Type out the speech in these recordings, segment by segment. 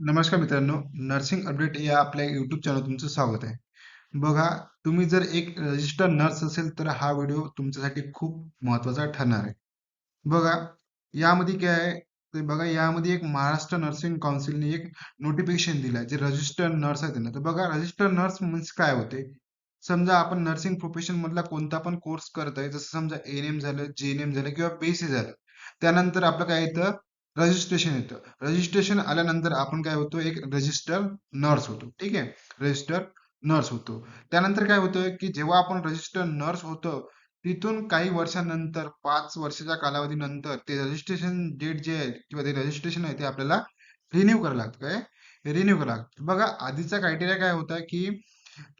नमस्कार मित्रांनो nursing update या आपल्या युट्यूब चॅनल तुमचं स्वागत आहे. बघा तुम्ही जर एक रजिस्टर नर्स असेल तर हा व्हिडिओ तुमच्यासाठी खूप महत्त्वाचा ठरणार आहे. बघा यामध्ये काय आहे? ते बघा यामध्ये एक महाराष्ट्र नर्सिंग काउन्सिलने एक नोटिफिकेशन दिलं जे रजिस्टर नर्स आहे त्यांना तर बघा रजिस्टर नर्स मीन्स काय होते? समजा आपण नर्सिंग प्रोफेशन मधला कोणता पण कोर्स करत आहे जसं समजा एन एम झालं जे एन एम झालं किंवा बीएससी झालं त्यानंतर आपलं काय येतं? रजिस्ट्रेशन येतं. रजिस्ट्रेशन आल्यानंतर आपण काय होतो? एक रजिस्टर नर्स होतो. ठीक आहे? रजिस्टर नर्स होतो. त्यानंतर काय होतं की जेव्हा आपण रजिस्टर नर्स होतो तिथून काही वर्षानंतर पाच वर्षाच्या कालावधीनंतर ते रजिस्ट्रेशन डेट जे आहे किंवा ते रजिस्ट्रेशन आहे ते आपल्याला रिन्यू करावं लागतं काय? रिन्यू करावं लागतं. बघा आधीचा क्रायटेरिया काय होता की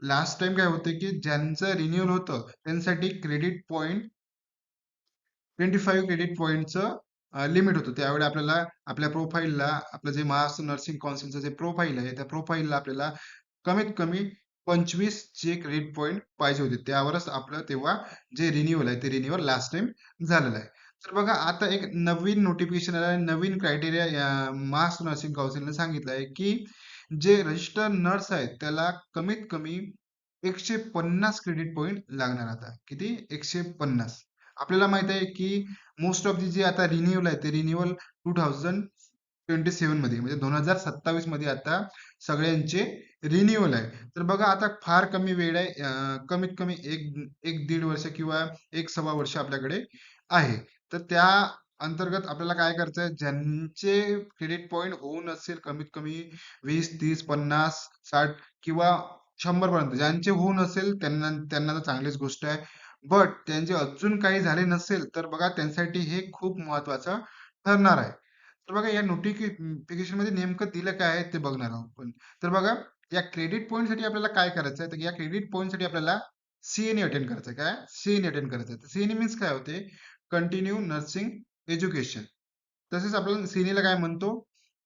लास्ट टाइम काय होतं की ज्यांचं रिन्यूअल होतं त्यांसाठी credit point twenty five credit पॉईंटचं limit होतं. त्यावेळी आपल्याला आपल्या प्रोफाईलला आपलं जे महाराष्ट्र नर्सिंग काउन्सिलचं जे प्रोफाईल आहे त्या प्रोफाईलला आपल्याला कमीत कमी पंचवीस चे क्रेडिट पॉईंट पाहिजे होते. त्यावरच आपलं तेव्हा जे रिन्युअल आहे ते रिन्युअल लास्ट टाइम झालेलं आहे. तर बघा आता एक नवीन नोटिफिकेशन आलं नवीन क्रायटेरिया महाराष्ट्र नर्सिंग काउन्सिलने सांगितलं आहे की जे रजिस्टर नर्स आहेत त्याला कमीत कमी एकशे पन्नास क्रेडिट पॉईंट लागणार आता. किती? एकशे पन्नास. आपल्याला माहीत आहे की मोस्ट ऑफ दी जे आता रिन्युअल आहे ते रिन्युअल टू थाउजंड ट्वेंटी सेव्हनमध्ये म्हणजे दोन हजार सत्तावीसमध्ये आता सगळ्यांचे रिन्युअल आहे. तर बघा आता फार कमी वेळ आहे कमीत कमी एक एक दीड वर्ष किंवा एक सव्वा वर्ष आपल्याकडे आहे. तर त्या अंतर्गत आपल्याला काय करायचं आहे ज्यांचे क्रेडिट पॉईंट होऊन असेल कमीत कमी वीस तीस पन्नास साठ किंवा शंभर पर्यंत ज्यांचे होऊन असेल त्यांना त्यांना तर चांगलीच गोष्ट आहे. बट त्यांचे अजून काही झाले नसेल तर बघा त्यांसाठी हे खूप महत्वाचं ठरणार आहे. तर बघा या नोटिफिकेशनमध्ये नेमकं दिलं काय आहे ते बघणार आहोत आपण. तर बघा या क्रेडिट पॉईंटसाठी आपल्याला काय करायचं आहे तर या क्रेडिट पॉईंटसाठी आपल्याला सीएनए अटेंड करायचं काय? सीएनए अटेंड करायचं आहे सीएनए मीन्स काय होते? कंटिन्यू नर्सिंग एज्युकेशन तसेच आपण सीएनएला काय म्हणतो?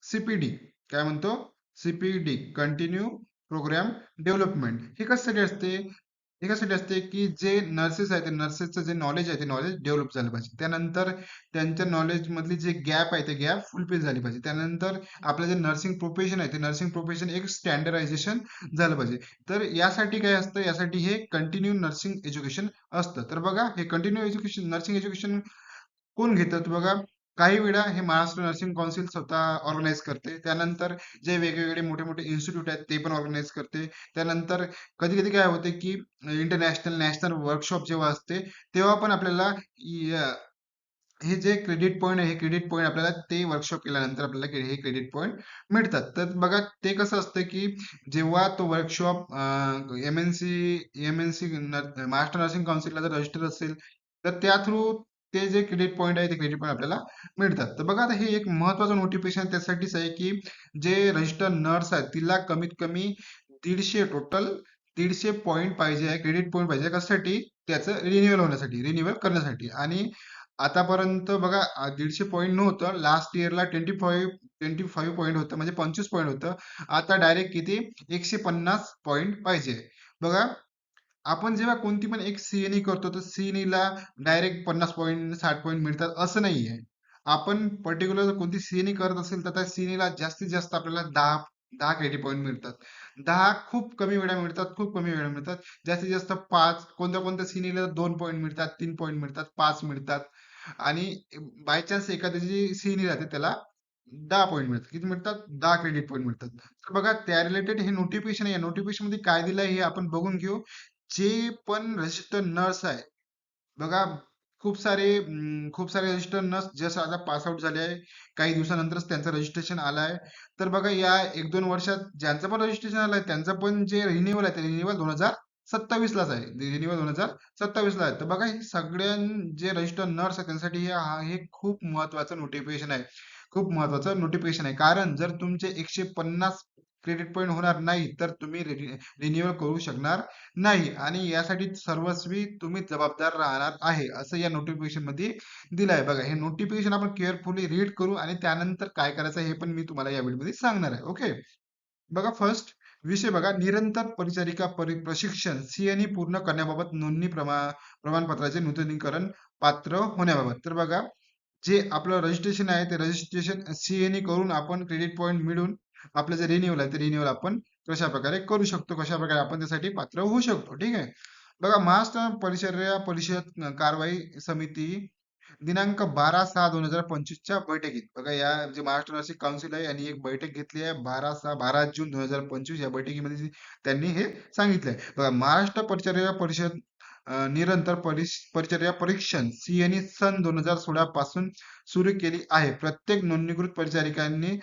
सीपीडी काय म्हणतो? सीपीडी कंटिन्यू प्रोग्राम डेव्हलपमेंट हे कशासाठी असते? हे कशासाठी असते की जे नर्सेस आहेत ते नर्सेसचं जे नॉलेज आहे ते नॉलेज डेव्हलप झालं पाहिजे. त्यानंतर त्यांच्या नॉलेज मधली जे गॅप आहे ते गॅप फुलफिल झाली पाहिजे. त्यानंतर आपलं जे नर्सिंग प्रोफेशन आहे ते नर्सिंग प्रोफेशन एक स्टँडर्डायझेशन झालं पाहिजे. तर यासाठी काय असतं? यासाठी हे कंटिन्यू नर्सिंग एज्युकेशन असतं. तर बघा हे कंटिन्यू एज्युकेशन नर्सिंग एज्युकेशन कोण घेतात बघा काही वेळा हे महाराष्ट्र नर्सिंग काउन्सिल स्वतः ऑर्गनाईज करते. त्यानंतर जे वेगवेगळे मोठे मोठे इन्स्टिट्यूट आहेत ते पण ऑर्गनाईज करते. त्यानंतर कधी कधी काय होते की इंटरनॅशनल नॅशनल वर्कशॉप जेव्हा असते तेव्हा पण आपल्याला हे जे क्रेडिट पॉईंट आहे हे क्रेडिट पॉईंट आपल्याला ते वर्कशॉप केल्यानंतर आपल्याला हे क्रेडिट पॉईंट मिळतात. तर बघा ते कसं असतं की जेव्हा तो workshop M N C M N C Maharashtra nursing काउन्सिलला जर रजिस्टर असेल तर त्या थ्रू ते जे क्रेडिट पॉईंट आहे ते क्रेडिट पॉईंट आपल्याला मिळतात. तर बघा आता हे एक महत्वाचं नोटिफिकेशन त्यासाठीच आहे की जे रजिस्टर नर्स आहेत तिला कमीत कमी दीडशे टोटल दीडशे पॉईंट पाहिजे आहे क्रेडिट पॉईंट पाहिजे कशासाठी? त्याचं रिन्युअल होण्यासाठी रिन्युअल करण्यासाठी. आणि आतापर्यंत बघा दीडशे पॉईंट नव्हतं लास्ट इयरला twenty five twenty five point होतं म्हणजे पंचवीस पॉईंट होतं. आता डायरेक्ट किती? एकशे पन्नास पॉईंट पाहिजे. बघा आपण जेव्हा कोणती पण एक सीएनई करतो तर सीएनई ला डायरेक्ट पन्नास पॉईंट साठ पॉईंट मिळतात असं नाही आहे आपण पर्टिक्युलर कोणती सीएनई करत असेल तर त्या सीएनई ला जास्तीत जास्त आपल्याला दहा दहा क्रेडिट पॉईंट मिळतात. दहा खूप कमी वेळा मिळतात खूप कमी वेळा मिळतात. जास्तीत जास्त पाच कोणत्या कोणत्या सीएनईला दोन पॉईंट मिळतात तीन पॉईंट मिळतात पाच मिळतात. आणि बाय चान्स एखाद्याची जी सीएनई राहते त्याला दहा पॉईंट मिळतात. किती मिळतात? दहा क्रेडिट पॉईंट मिळतात. तर बघा त्या रिलेटेड हे नोटिफिकेशन आहे. या नोटिफिकेशनमध्ये काय दिलंय हे आपण बघून घेऊ. जे पण रजिस्टर नर्स आहे बघा खूप सारे खूप सारे रजिस्टर नर्स जसं आता पास आउट झाले आहे काही दिवसानंतरच त्यांचं रजिस्ट्रेशन आलं आहे. तर बघा या एक दोन वर्षात ज्यांचं पण रजिस्ट्रेशन आलं आहे त्यांचं पण जे रिन्युअल आहे ते रिन्युअल दोन हजार सत्तावीस लाच आहे रिन्युअल दोन हजार सत्तावीस ला आहे. तर बघा हे सगळ्यां जे रजिस्टर नर्स आहे त्यांसाठी हा- हे खूप महत्वाचं नोटिफिकेशन आहे. खूप महत्वाचं नोटिफिकेशन आहे. कारण जर तुमचे एकशे पन्नास क्रेडिट पॉईंट होणार नाही तर तुम्ही रिन्युअल करू शकणार नाही. आणि यासाठी सर्वस्वी तुम्ही जबाबदार राहणार आहे असं या नोटिफिकेशनमध्ये दिलं आहे बघा हे नोटिफिकेशन आपण केअरफुली रीड करू आणि त्यानंतर काय करायचं हे पण मी तुम्हाला या व्हिडिओमध्ये सांगणार आहे ओके बघा फर्स्ट विषय बघा निरंतर परिचारिका परि प्रशिक्षण सीएनई पूर्ण करण्याबाबत नोंदणी प्रमा प्रमाणपत्राचे नूतनीकरण पात्र होण्याबाबत. तर बघा जे आपलं रजिस्ट्रेशन आहे ते रजिस्ट्रेशन सीएनई करून आपण क्रेडिट पॉईंट मिळून आपलं जे रिन्यूअल आहे ते रिन्यूअल आपण कशा प्रकारे करू शकतो? कशा प्रकारे आपण त्यासाठी पात्र होऊ शकतो? ठीक आहे? बघा महाराष्ट्र परिषद परिषद कारवाई समिती दिनांक बारा सहा दोन हजार पंचवीसच्या बैठकीत बघा या जे महाराष्ट्र नर्सिंग काउन्सिल आहे यांनी एक बैठक घेतली आहे बारा सहा बारा जून दोन हजार पंचवीस या बैठकीमध्ये त्यांनी हे सांगितलंय बघा महाराष्ट्र परिचर्या परिषद निरंतर परिचर्या परीक्षण सीएनई सन दोन हजार सोळा पासून सुरू केली आहे. प्रत्येक नोंदणीकृत परिचारिकांनी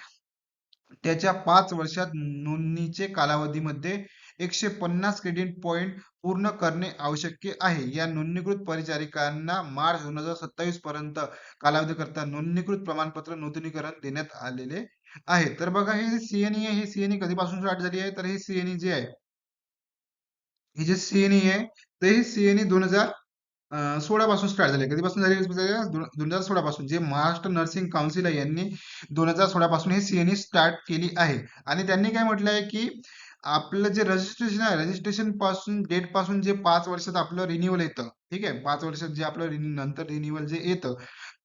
त्याच्या पाच वर्षात नोंदणीचे कालावधीमध्ये एकशे पन्नास क्रेडिट पॉइंट पूर्ण करणे आवश्यक आहे. या नोंदणीकृत परिचारिकांना मार्च दोन हजार सत्तावीस पर्यंत कालावधी करता नोंदणीकृत प्रमाणपत्र नूतनीकरण देण्यात आलेले आहे. तर बघा हे सीएनई आहे. ही सीएनई कधीपासून स्टार्ट झाली आहे? तर ही सीएनई जे आहे हे जे सीएनई आहे ते सीएनई दोन हजार सोळा पासून स्टार्ट झाले. कधीपासून झाले दोन हजार सोळा पासून जे महाराष्ट्र नर्सिंग काउन्सिल आहे यांनी दोन हजार सोळा पासून हे सीएनई स्टार्ट केली आहे. आणि त्यांनी काय म्हटलं आहे की आपलं जे रजिस्ट्रेशन आहे रजिस्ट्रेशनपासून डेटपासून जे पाच वर्षात आपलं रिन्युअल येतं ठीक आहे? पाच वर्षात जे आपलं नंतर रिन्युअल जे येतं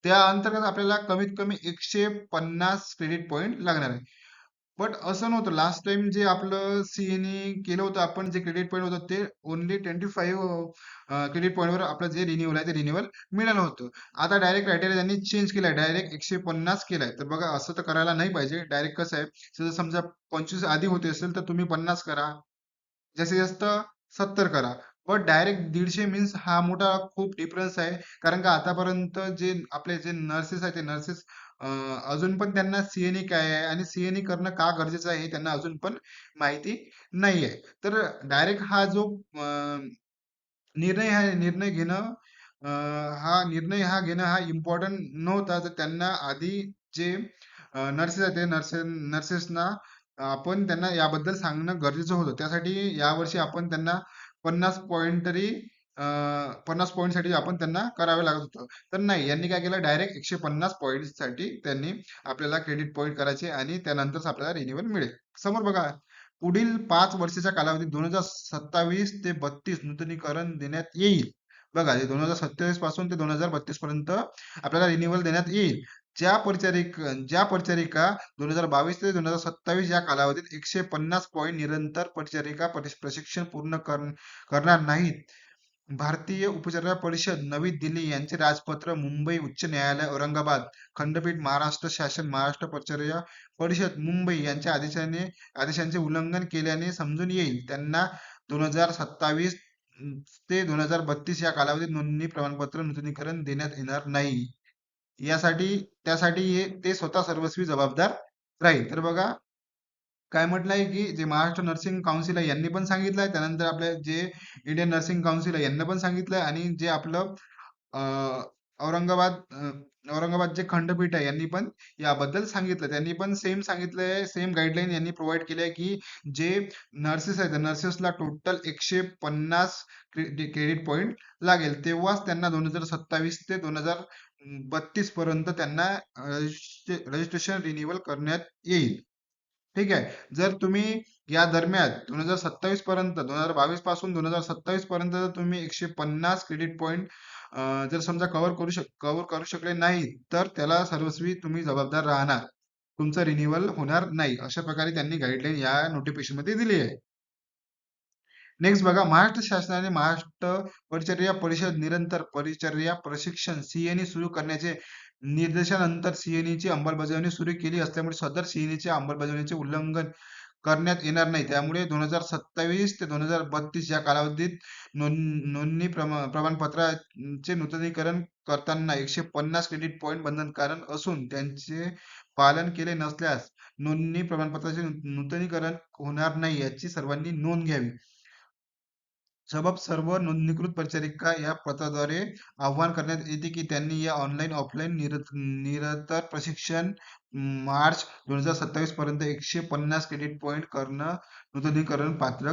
त्या अंतर्गत आपल्याला कमीत कमी एकशे पन्नास क्रेडिट पॉईंट लागणार आहे. बट असं नव्हतं. लास्ट टाइम जे आपलं सीएनई केलं होतं आपण जे क्रेडिट पॉईंट होतं ते ओनली ट्वेंटी फाईव्ह क्रेडिट पॉईंटवर आपलं जे रिन्युअल आहे ते रिन्युअल मिळालं होतं. आता डायरेक्ट क्रायटेरिया त्यांनी चेंज केलाय. डायरेक्ट एकशे पन्नास केलाय. तर बघा असं तर करायला नाही पाहिजे. डायरेक्ट कसं आहे? जर समजा पंचवीस आधी होते असेल तर तुम्ही पन्नास करा. जास्तीत जास्त सत्तर करा. पण डायरेक्ट दीडशे मीन्स हा मोठा खूप डिफरन्स आहे. कारण का आतापर्यंत जे आपले जे नर्सेस आहेत ते नर्सेस अजून पण त्यांना सीएनई काय आहे आणि सीएनई करणं का गरजेचं आहे हे त्यांना अजून पण माहिती नाही आहे तर डायरेक्ट हा जो निर्णय हा निर्णय घेणं हा निर्णय हा घेणं हा इम्पॉर्टंट नव्हता. तर त्यांना आधी जे नर्सेस आहेत ते नर्से नर्सेसना आपण त्यांना याबद्दल सांगणं गरजेचं होतं. त्यासाठी यावर्षी आपण त्यांना पन्नास पॉईंट तरी पन्नास पॉईंटसाठी आपण त्यांना करावे लागत होतं. तर नाही यांनी काय केलं? डायरेक्ट एकशे पन्नास पॉईंटसाठी त्यांनी आपल्याला क्रेडिट पॉईंट करायचे आणि त्यानंतरच आपल्याला रिन्युअल मिळेल. समोर बघा पुढील पाच वर्षाच्या कालावधीत दोन हजार सत्तावीस ते बत्तीस नूतनीकरण देण्यात येईल. बघा दोन हजार सत्तावीसपासून ते दोन हजार बत्तीस पर्यंत आपल्याला रिन्युअल देण्यात येईल. ज्या परिचारिक ज्या परिचारिका दोन हजार बावीस ते दोन हजार सत्तावीस या कालावधीत एकशे पन्नास पॉईंट निरंतर परिचारिका प्रशिक्षण पूर्ण करणार नाहीत भारतीय उपचार परिषद नवी दिल्ली यांचे राजपत्र मुंबई उच्च न्यायालय औरंगाबाद खंडपीठ महाराष्ट्र शासन महाराष्ट्र परिचर्या परिषद मुंबई यांच्या आदेशाने आदेशांचे उल्लंघन केल्याने समजून येईल. त्यांना दोन हजार सत्तावीस ते दोन हजार बत्तीस या कालावधीत नोंदणी प्रमाणपत्र नूतनीकरण देण्यात येणार नाही. यासाठी त्यासाठी हे ते स्वतः सर्वस्वी जबाबदार राहील. तर बघा काय म्हटलंय की जे महाराष्ट्र नर्सिंग काउन्सिल आहे यांनी पण सांगितलंय. त्यानंतर आपले जे इंडियन नर्सिंग काउन्सिल आहे यांनी पण सांगितलंय. आणि जे आपलं औरंगाबाद औरंगाबाद जे खंडपीठ आहे यांनी पण याबद्दल सांगितलं त्यांनी पण सेम सांगितलंय सेम गाईडलाईन यांनी प्रोव्हाइड केली की जे नर्सेस आहेत नर्सेसला टोटल एकशे पन्नास क्रेडिट पॉईंट लागेल तेव्हाच त्यांना दोन हजार सत्तावीस ते दोन हजार बत्तीस पर्यंत त्यांना रजिस्ट्रेशन रिन्युअल करण्यात येईल. ठीक आहे. जर तुम्ही या दरम्यान दोन हजार सत्तावीस पर्यंत दोन हजार बावीसपासून दोन हजार सत्तावीस पर्यंत जर तुम्ही एकशे पन्नास क्रेडिट पॉईंट जर समजा कव्हर करू शक कव्हर करू शकले नाही तर त्याला सर्वस्वी तुम्ही जबाबदार राहणार. तुमचं रिन्युअल होणार नाही. अशा प्रकारे त्यांनी गाईडलाईन या नोटिफिकेशनमध्ये दिली आहे. नेक्स्ट बघा महाराष्ट्र शासनाने महाराष्ट्र परिचर्या परिषद निरंतर परिचर्या प्रशिक्षण सीएनई सुरू करण्याचे निर्देशानंतर सीएनईची अंमलबजावणी सुरू केली असल्यामुळे सदर सीएनईच्या अंमलबजावणीचे उल्लंघन करण्यात येणार नाही. त्यामुळे दोन हजार सत्तावीस ते दोन हजार बत्तीस या कालावधीत नोंद नोंदणी प्रमाणपत्राचे नूतनीकरण करताना एकशे पन्नास क्रेडिट पॉईंट बंधनकारक असून त्यांचे पालन केले नसल्यास नोंदणी प्रमाणपत्राचे नूतनीकरण होणार नाही याची सर्वांनी नोंद घ्यावी. सबब सर्व नोंदणीकृत परिचारिका या पत्राद्वारे आवाहन करण्यात येते की त्यांनी या ऑनलाईन ऑफलाईन निरंतर प्रशिक्षण मार्च दोन हजार सत्तावीस पर्यंत एकशे पन्नास क्रेडिट पॉईंट करणं नूतनीकरण पात्र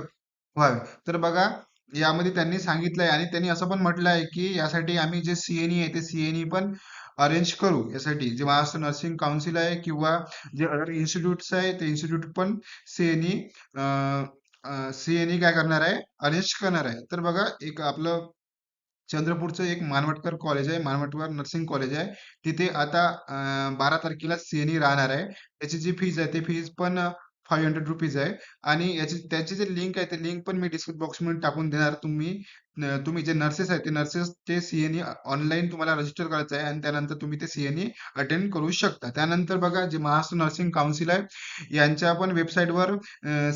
व्हावे. तर बघा यामध्ये त्यांनी सांगितलंय आणि त्यांनी असं पण म्हटलं आहे की यासाठी आम्ही जे सीएनई आहे ते सीएनई पण अरेंज करू यासाठी. जे महाराष्ट्र नर्सिंग काउन्सिल आहे किंवा जे अदर इन्स्टिट्यूट्स आहे ते इन्स्टिट्यूट पण सीएनई सीएनई काय करणार आहे? अरेंज करणार आहे. तर बघा एक आपलं चंद्रपूरचं एक मानवटकर कॉलेज आहे मानवटकर नर्सिंग कॉलेज आहे. तिथे आता बारा तारखेला सीएनई राहणार आहे. त्याची जी फीज आहे ती फीज पण फाईव्ह हंड्रेड रुपीज आहे. आणि याची त्याची जे लिंक आहे ते लिंक पण मी डिस्क्रिप्शन बॉक्समध्ये टाकून देणार तुम्ही. तुम्ही जे नर्सेस आहेत ते नर्सेस ते सीएनई ऑनलाईन तुम्हाला रजिस्टर करायचं आहे. आणि त्यानंतर तुम्ही ते सीएनई अटेंड करू शकता. त्यानंतर बघा जे महाराष्ट्र नर्सिंग काउन्सिल आहे यांच्या पण वेबसाईटवर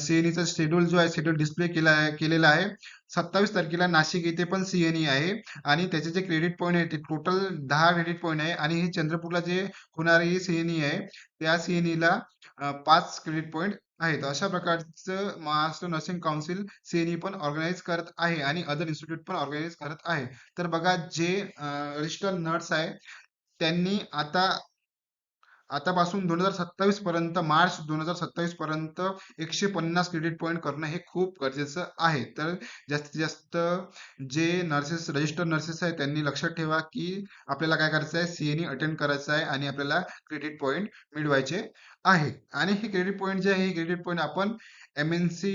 सीएनईचा शेड्यूल जो आहे शेड्यूल डिस्प्ले केला आहे केलेला आहे. सत्तावीस तारखेला नाशिक येथे पण सीएनई आहे. आणि त्याचे जे क्रेडिट पॉईंट आहे ते टोटल दहा क्रेडिट पॉईंट आहे. आणि हे चंद्रपूरला जे होणारी सीएनई आहे त्या सीएनईला पाच क्रेडिट पॉईंट आहेत. अशा प्रकारचं महाराष्ट्र नर्सिंग काउन्सिल सीएनई पण ऑर्गनाईज करत आहे आणि अदर इन्स्टिट्यूट पण ऑर्गनाईज करत आहे. तर बघा जे रजिस्टर नर्स आहे त्यांनी आता आतापासून दोन हजार सत्तावीस पर्यंत मार्च दोन हजार सत्तावीस पर्यंत एकशे पन्नास क्रेडिट पॉईंट करणं हे खूप गरजेचं आहे. तर जास्तीत जास्त जे नर्सेस रजिस्टर नर्सेस आहे त्यांनी लक्षात ठेवा की आपल्याला काय करायचं आहे? सीएनी अटेंड करायचं आहे आणि आपल्याला क्रेडिट पॉईंट मिळवायचे आहे. आणि हे क्रेडिट पॉईंट जे आहे हे क्रेडिट पॉईंट आपण एमएनसी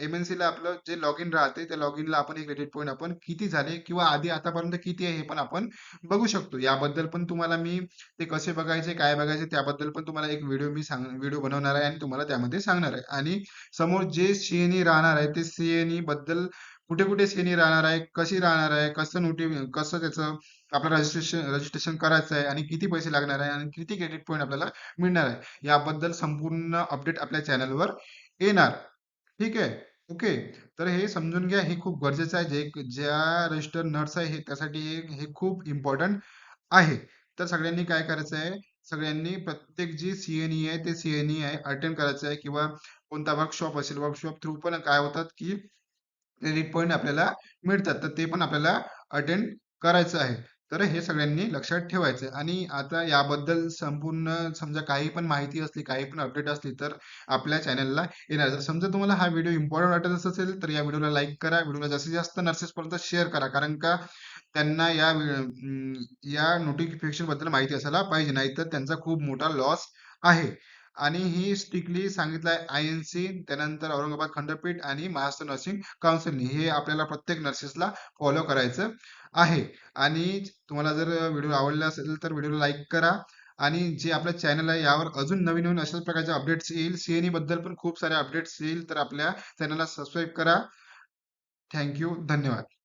एमएनसी ला आपलं जे लॉग इन राहते त्या लॉग ला आपण एक क्रेडिट पॉईंट आपण किती झाले किंवा आधी आतापर्यंत किती आहे हे पण आपण बघू शकतो. याबद्दल पण तुम्हाला मी ते कसे बघायचे काय बघायचे त्याबद्दल पण तुम्हाला एक व्हिडिओ मी सांग व्हिडिओ बनवणार आहे आणि तुम्हाला त्यामध्ये सांगणार आहे. आणि समोर जे सीएनई राहणार आहे ते सीएनई बद्दल कुठे कुठे सीएनई राहणार आहे कशी राहणार आहे कसं नोटिफ कसं त्याचं आपलं रजिस्ट्रेशन रजिस्ट्रेशन करायचं आहे आणि किती पैसे लागणार आहे आणि किती क्रेडिट पॉईंट आपल्याला मिळणार आहे. याबद्दल संपूर्ण अपडेट आपल्या चॅनलवर येणार. ठीक आहे? ओके. तर हे समजून घ्या हे खूप गरजेचं आहे. जे ज्या रजिस्टर नर्स आहे हे त्यासाठी हे हे खूप इम्पॉर्टंट आहे. तर सगळ्यांनी काय करायचं आहे? सगळ्यांनी प्रत्येक जी सीएनई आहे ते सीएनई आहे अटेंड करायचं आहे. किंवा कोणता वर्कशॉप असेल वर्कशॉप थ्रू पण काय होतात की क्रेडिट पॉईंट आपल्याला मिळतात. तर ते पण आपल्याला अटेंड करायचं आहे. तर हे सगळ्यांनी लक्षात ठेवायचं आणि आता याबद्दल संपूर्ण समजा काही पण माहिती असली काही पण अपडेट असली तर आपल्या चॅनलला येणार. जर समजा तुम्हाला हा व्हिडिओ इम्पॉर्टंट वाटत असेल तर या व्हिडिओला लाईक करा. व्हिडिओला जास्तीत जास्त नर्सेसपर्यंत शेअर करा. कारण का त्यांना या या नोटिफिकेशनबद्दल माहिती असायला पाहिजे. नाहीतर त्यांचा खूप मोठा लॉस आहे. आणि ही स्ट्रिक्टली सांगितलं आहे आय एन सी त्यानंतर औरंगाबाद खंडपीठ आणि महाराष्ट्र नर्सिंग काउन्सिलने हे आपल्याला प्रत्येक नर्सेसला फॉलो करायचं आहे. आणि तुम्हाला जर व्हिडिओ आवडला असेल तर व्हिडिओला लाईक करा. आणि जे आपलं चॅनल आहे यावर अजून नवीन नवीन अशाच प्रकारचे अपडेट्स येईल. सीएनई बद्दल पण खूप सारे अपडेट्स येईल. तर आपल्या चॅनलला सबस्क्राईब करा. थँक्यू धन्यवाद.